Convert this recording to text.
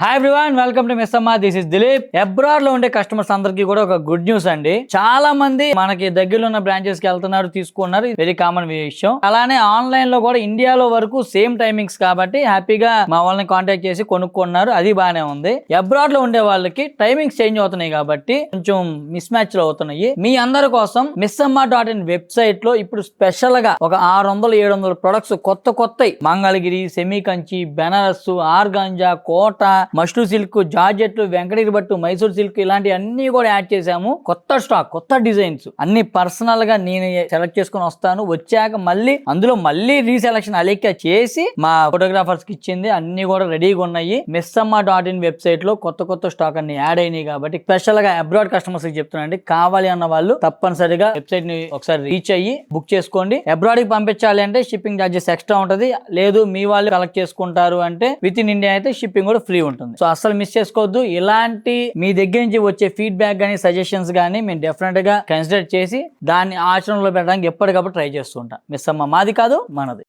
Hi everyone welcome to miss Amma this is Dilip అబ్రాడ్లో ఉండే customers అందరికి కూడా ఒక గుడ్ న్యూస్ అండి. చాలా మంది మనకి దగ్గరలో ఉన్న బ్రాంచెస్కి వెళ్తున్నారు తీసుకున్నారు. వెరీ కామన్ విషయం. అలానే ఆన్లైన్లో కూడా ఇండియాలో వరకు సేమ్ టైమింగ్స్ కాబట్టి హ్యాపీగా మా వాళ్ళని కాంటాక్ట్ చేసి కొనుక్కున్నారు. అది బానే ఉంది. అబ్రాడ్లో ఉండే వాళ్ళకి టైమింగ్స్ చేంజ్ అవుతున్నాయి కాబట్టి కొంచెం మిస్ మ్యాచ్లో అవుతున్నాయి. మీ అందరి కోసం మిస్ అమ్మా డాట్ ఇన్ వెబ్సైట్లో ఇప్పుడు స్పెషల్గా ఒక ఆరు వందలు ఏడు వందల ప్రొడక్ట్స్ కొత్త కొత్త Mangalagiri semi Kanchi Banaras organza Kota mashru silk జార్జెట్లు Venkatagiri బట్టు మైసూర్ సిల్క్ ఇలాంటి అన్ని కూడా యాడ్ చేసాము కొత్త స్టాక్ కొత్త డిజైన్స్. అన్ని పర్సనల్గా నేను సెలెక్ట్ చేసుకుని వస్తాను. వచ్చాక మళ్ళీ అందులో మళ్ళీ రీసెలక్షన్ అలెక్క చేసి మా ఫోటోగ్రాఫర్స్కి ఇచ్చింది. అన్ని కూడా రెడీగా ఉన్నాయి. మిస్సమ్మ డాట్ ఇన్ వెబ్సైట్లో కొత్త కొత్త స్టాక్ అన్ని యాడ్ అయినాయి కాబట్టి స్పెషల్గా అబ్రాడ్ కస్టమర్స్కి చెప్తున్నాండి కావాలి అన్న వాళ్ళు తప్పనిసరిగా వెబ్సైట్ని ఒకసారి రీచ్ అయ్యి బుక్ చేసుకోండి. అబ్రాడ్కి పంపించాలి అంటే షిప్పింగ్ ఛార్జెస్ ఎక్స్ట్రా ఉంటది. లేదు మీ వాళ్ళు కలెక్ట్ చేసుకుంటారు అంటే విత్ ఇన్ ఇండియా అయితే షిప్పింగ్ కూడా ఫ్రీ ఉంటుంది. సో అస్సలు మిస్ చేసుకోవద్దు. ఇలాంటి మీ దగ్గర నుంచి వచ్చే ఫీడ్బ్యాక్ కానీ సజెషన్స్ కానీ మేము డెఫినెట్గా కన్సిడర్ చేసి దాన్ని ఆచరణలో పెట్టడానికి ఎప్పటికప్పుడు ట్రై చేస్తూ ఉంటాం. మిస్ అమ్మ మాది కాదు మనది.